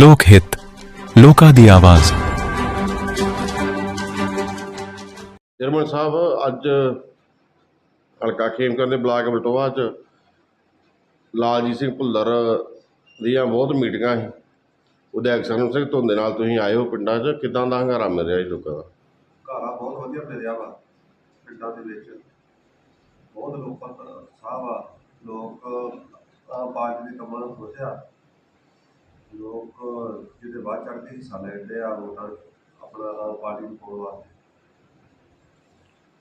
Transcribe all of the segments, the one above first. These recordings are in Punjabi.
ਲੋਕ ਹਿੱਤ ਲੋਕਾਂ ਦੀ ਆਵਾਜ਼। ਜਰਮਨ ਸਾਹਿਬ ਅੱਜ ਹਲਕਾ ਖੇਮਕਰ ਦੇ ਬਲਾਕ ਬਲਟੋਆ ਚ ਲਾਲਜੀਤ ਸਿੰਘ ਭੁੱਲਰ ਦੀਆਂ ਬਹੁਤ ਮੀਟਿੰਗਾਂ ਸੀ। ਵਿਧਾਇਕ ਸਰਨ ਸਿੰਘ ਧੁੰਦੇ ਨਾਲ ਤੁਸੀਂ ਆਏ ਹੋ ਪਿੰਡਾਂ 'ਚ। ਕਿਦਾਂ ਦਾ ਹੰਗਾਰਾ ਮਿਲ ਰਿਹਾ ਜੀ ਲੋਕਾਂ ਦਾ? ਘਾਰਾ ਬਹੁਤ ਵਧੀਆ ਮਿਲਿਆ ਵਾ ਪਿੰਡਾਂ ਦੇ ਵਿੱਚ। ਬਹੁਤ ਲੋਕਾਂ ਦਾ ਉਤਸ਼ਾਹ ਵਾ। ਲੋਕ ਪਾਰਟੀ ਦੇ ਕੰਮਾਂ ਨੂੰ ਸੋਚਿਆ। ਲੋਕ ਜਿਹਦੇ ਬਾਅਦ ਚੜ੍ਹ ਕੇ ਹਿੱਸਾ ਲੈਂਦੇ ਆ ਵੋਟਾਂ ਆਪਣਾ ਪਾਰਟੀ ਨੂੰ ਪਾਉਣ ਵਾਸਤੇ।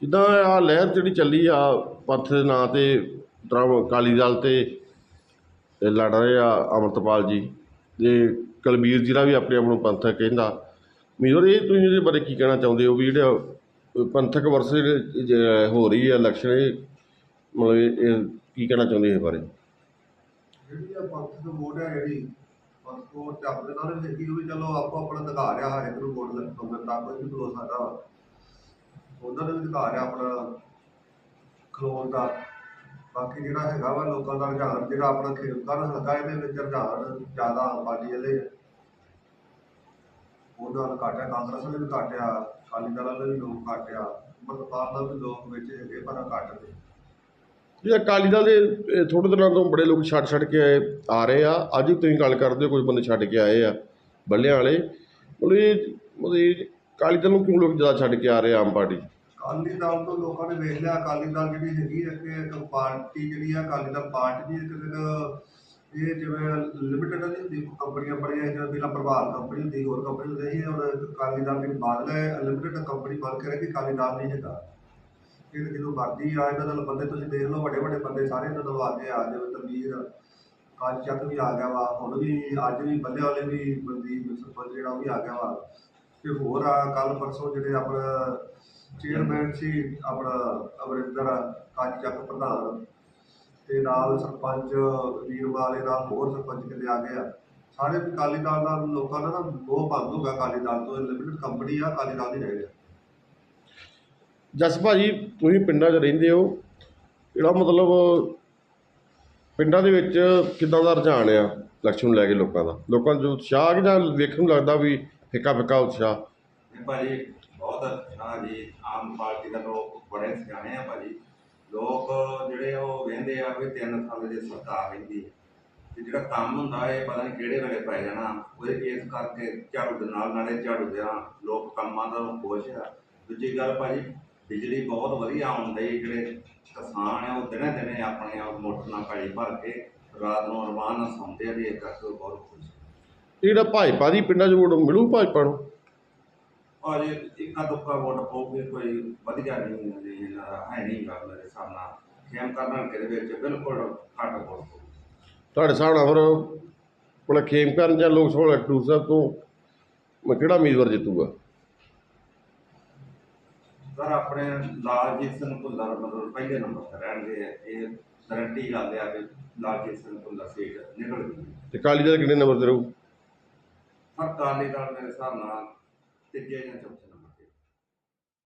ਜਿੱਦਾਂ ਆ ਲਹਿਰ ਜਿਹੜੀ ਚੱਲੀ ਆ ਪੰਥ ਦੇ ਨਾਂ ਤੇ ਤਰ੍ਹਾਂ ਅਕਾਲੀ ਦਲ ਤੇ ਇਹ ਲੜ ਰਹੇ ਆ ਅਮਰਤਪਾਲ ਜੀ। ਤੇ ਕਲਬੀਰ ਜੀ ਦਾ ਵੀ ਆਪਣੇ ਆਪ ਨੂੰ ਪੰਥਕ ਕਹਿੰਦਾ। ਮੀਰ ਇਹ ਤੁਸੀਂ ਇਹਦੇ ਬਾਰੇ ਕੀ ਕਹਿਣਾ ਚਾਹੁੰਦੇ ਹੋ ਵੀ ਜਿਹੜਾ ਪੰਥਕ ਵਰਸੇ ਹੋ ਰਹੀ ਹੈ ਇਲੈਕਸ਼ਨ ਇਹ ਮਤਲਬ ਇਹ ਇਹ ਕੀ ਕਹਿਣਾ ਚਾਹੁੰਦੇ ਇਸ ਬਾਰੇ? ਜਿਹੜੀ ਆ ਪੰਥ ਦੀ ਵੋਟ ਹੈ ਜਿਹੜੀ ਪੰਥ ਕੋ ਚੱਪ ਦੇ ਨਾਲ ਵੀ ਦੇਖੀ ਵੀ ਚਲੋ ਆਪੋ ਆਪਣਾ ਅਧਿਕਾਰ ਆ ਹਰ ਇੱਕ ਨੂੰ ਵੋਟ ਮੰਗਣ ਦਾ ਕੋਈ ਵੀ ਖਲੋ ਸਕਦਾ। ਵਾ ਉਹਨਾਂ ਦਾ ਵੀ ਅਧਿਕਾਰ ਆ ਆਪਣਾ ਖਲੋਣ ਦਾ। ਬਾਕੀ ਜਿਹੜਾ ਹੈਗਾ ਵਾ ਲੋਕਾਂ ਦਾ ਰੁਝਾਨ, ਜਿਹੜਾ ਆਪਣਾ ਖੇਤਾਂ ਦਾ ਹਲਕਾ ਇਹਦੇ ਵਿੱਚ ਰੁਝਾਨ ਜ਼ਿਆਦਾ ਆਮ ਵਾਲੇ ਉਹਨਾਂ ਨਾਲ ਘੱਟ ਆ, ਕਾਂਗਰਸ ਨੇ ਵੀ ਘੱਟ ਆ, ਅਕਾਲੀ ਦਲ ਵਾਲੇ ਵੀ ਲੋਕ ਘੱਟ ਆ ਮਤਪਾਲ ਦਾ ਵੀ ਲੋਕ ਵਿੱਚ ਹੈਗੇ ਪਰ ਘੱਟ ਜਿਹੜਾ ਅਕਾਲੀ ਦਲ ਦੇ ਥੋੜੇ ਦਿਨਾਂ ਤੋਂ ਬੜੇ ਲੋਕ ਛੱਡ ਛੱਡ ਕੇ ਆਏ- ਆ ਰਹੇ ਆ। ਅੱਜ ਤੁਸੀਂ ਗੱਲ ਕਰਦੇ ਹੋ, ਕੁਝ ਬੰਦੇ ਛੱਡ ਕੇ ਆਏ ਆ, ਬੱਲਿਆਂ ਵਾਲੇ। ਮਤਲਬ ਇਹ ਅਕਾਲੀ ਦਲ ਨੂੰ ਕਿਉਂ ਲੋਕ ਜ਼ਿਆਦਾ ਛੱਡ ਕੇ ਆ ਰਹੇ ਆ, ਆਮ ਪਾਰਟੀ? ਅਕਾਲੀ ਦਲ ਤੋਂ ਲੋਕਾਂ ਨੇ ਵੇਖ ਲਿਆ, ਅਕਾਲੀ ਦਲ ਜਿਹੜੀ ਹੈਗੀ ਹੈ ਕਿ ਪਾਰਟੀ ਜਿਹੜੀ ਆ, ਅਕਾਲੀ ਦਲ ਪਾਰਟੀ ਦੀ ਇੱਕ ਇਹ ਜਿਵੇਂ ਲਿਮਿਟਡ ਨਹੀਂ ਕੰਪਨੀਆਂ ਬੜੀਆਂ ਜਿਵੇਂ ਪਹਿਲਾਂ ਪ੍ਰਭਾਵ ਕੰਪਨੀ ਹੁੰਦੀ, ਹੋਰ ਕੰਪਨੀ ਹੁੰਦੀ ਸੀ, ਹੁਣ ਅਕਾਲੀ ਦਲ ਜਿਹੜੀ ਬਾਦਲ ਹੈ ਲਿਮਿਟਡ ਕੰਪਨੀ ਬਣ ਕੇ ਰਹੀ ਅਕਾਲੀ ਦਲ ਨਹੀਂ ਹੈਗਾ। ਇਹ ਜਦੋਂ ਮਰਜ਼ੀ ਆ ਇਹਨਾਂ ਨਾਲ ਬੰਦੇ ਤੁਸੀਂ ਦੇਖ ਲਓ, ਵੱਡੇ ਵੱਡੇ ਬੰਦੇ ਸਾਰੇ ਇਹਨਾਂ ਨਾਲ ਆਗੇ ਆ ਜਿਵੇਂ ਤਲਵੀਰ ਕਾਜ ਚੱਕ ਵੀ ਆ ਗਿਆ ਵਾ, ਹੁਣ ਵੀ ਅੱਜ ਵੀ ਬੱਲੇ ਵਾਲੇ ਵੀ ਬੰਦੀ ਸਰਪੰਚ ਜਿਹੜਾ ਉਹ ਵੀ ਆ ਗਿਆ ਵਾ। ਤੇ ਹੋਰ ਆ ਕੱਲ ਪਰਸੋਂ ਜਿਹੜੇ ਆਪਣਾ ਚੇਅਰਮੈਨ ਸੀ, ਆਪਣਾ ਅਮਰਿੰਦਰ ਕਾਜ ਚੱਕ ਪ੍ਰਧਾਨ, ਤੇ ਨਾਲ ਸਰਪੰਚ ਵੀਰਵਾਲੇ ਦਾ ਹੋਰ ਸਰਪੰਚ ਕਿਤੇ ਆ ਗਏ ਆ। ਸਾਰੇ ਅਕਾਲੀ ਦਲ ਦਾ ਲੋਕਾਂ ਦਾ ਨਾ ਮੋਹ ਭੰਗ ਹੋ ਗਿਆ, ਅਕਾਲੀ ਦਲ ਤੋਂ ਲਿਮਿਟਡ ਕੰਪਨੀ ਆ, ਅਕਾਲੀ ਦਲ ਨਹੀਂ ਰਹਿ ਗਿਆ। ਜਸ ਭਾਜੀ, ਤੁਸੀਂ ਪਿੰਡਾਂ 'ਚ ਰਹਿੰਦੇ ਹੋ। ਜਿਹੜਾ ਮਤਲਬ ਪਿੰਡਾਂ ਦੇ ਵਿੱਚ ਕਿੱਦਾਂ ਦਾ ਰੁਝਾਨ ਆ ਇਲੈਕਸ਼ਨ ਨੂੰ ਲੈ ਕੇ ਲੋਕਾਂ ਦਾ? ਲੋਕਾਂ 'ਚ ਉਤਸ਼ਾਹ ਕਿ ਜਾਂ ਵੇਖਣ ਨੂੰ ਲੱਗਦਾ ਵੀ ਫਿੱਕਾ ਫਿੱਕਾ ਉਤਸ਼ਾਹ। ਇਹ ਭਾਜੀ, ਬਹੁਤ ਅੱਛਾ ਜੀ। ਆਮ ਪਾਰਟੀ ਦਾ ਲੋਕ ਬੜੇ ਸਿਆਣੇ ਆ ਭਾਜੀ। ਲੋਕ ਜਿਹੜੇ ਉਹ ਵੇਂਦੇ ਆ ਵੀ ਤਿੰਨ ਸਾਲ ਦੇ ਸਰਕਾਰ ਰਹਿੰਦੀ ਹੈ ਤੇ ਜਿਹੜਾ ਕੰਮ ਹੁੰਦਾ ਇਹ ਪਤਾ ਨਹੀਂ ਕਿਹੜੇ ਵੇਲੇ ਪੈ ਜਾਣਾ। ਉਹਦੇ ਇਸ ਕਰਕੇ ਝਾੜੂ ਦੇ ਨਾਲ ਨਾਲੇ ਝਾੜੂ ਦੇ ਲੋਕ ਕੰਮਾਂ ਦਾ ਖੁਸ਼ ਆ। ਦੂਜੀ ਗੱਲ ਭਾਜੀ ਬਿਜਲੀ ਬਹੁਤ ਵਧੀਆ ਆਉਂਦੀ ਜਿਹੜੇ ਕਿਸਾਨ ਆ ਉਹ ਦਿਨੇ ਦਿਨੇ ਆਪਣੇ ਆਪ ਮੋਟਰ ਨਾਲ ਪੈਲੀ ਭਰ ਕੇ ਰਾਤ ਨੂੰ ਨਾਲ ਸੌਂਦੇ ਆ ਵੀ ਇਹ ਕਰਕੇ ਉਹ ਬਹੁਤ ਖੁਸ਼। ਇਹ ਜਿਹੜਾ ਭਾਜਪਾ ਦੀ ਪਿੰਡਾਂ 'ਚ ਵੋਟ ਮਿਲੂ ਭਾਜਪਾ ਨੂੰ? ਔਰ ਇੱਕਾ ਦੁੱਕਾ ਵੋਟ ਪਾਉਗੇ ਕੋਈ ਵਧੀਆ ਨਹੀਂ ਨਹੀਂ ਹੈ ਨਹੀਂ ਗਾ ਮੇਰੇ ਹਿਸਾਬ ਨਾਲ। ਖੇਮ ਕਰਨ ਦੇ ਵਿੱਚ ਬਿਲਕੁਲ ਘੱਟ ਵੋਟ ਤੁਹਾਡੇ ਹਿਸਾਬ ਨਾਲ ਫਿਰ ਖੇਮ ਕਰਨ ਜਾਂ ਲੋਕ ਸਭਾ ਟੂ ਸਾਹਿਬ ਤੋਂ ਮੈਂ ਕਿਹੜਾ ਉਮੀਦਵਾਰ ਜਿੱਤੂਗਾ? ਸਰ ਆਪਣੇ ਲਾਲਜੀਤ ਸਿੰਘ ਭੁੱਲਰ ਮਤਲਬ ਪਹਿਲੇ ਨੰਬਰ ਤੇ ਰਹਿਣਗੇ। ਇਹ ਗਰੰਟੀ ਗੱਲ ਆ ਕਿ ਲਾਲਜੀਤ ਸਿੰਘ ਭੁੱਲਰ ਸੀਟ ਨਿਕਲ ਗਈ। ਤੇ ਅਕਾਲੀ ਦਲ ਕਿੰਨੇ ਨੰਬਰ ਤੇ ਰਹੂ? ਹਰ ਕਾਲੀ ਦਲ ਮੇਰੇ ਹਿਸਾਬ ਨਾਲ ਤੀਜੇ ਜਾਂ ਚੌਥੇ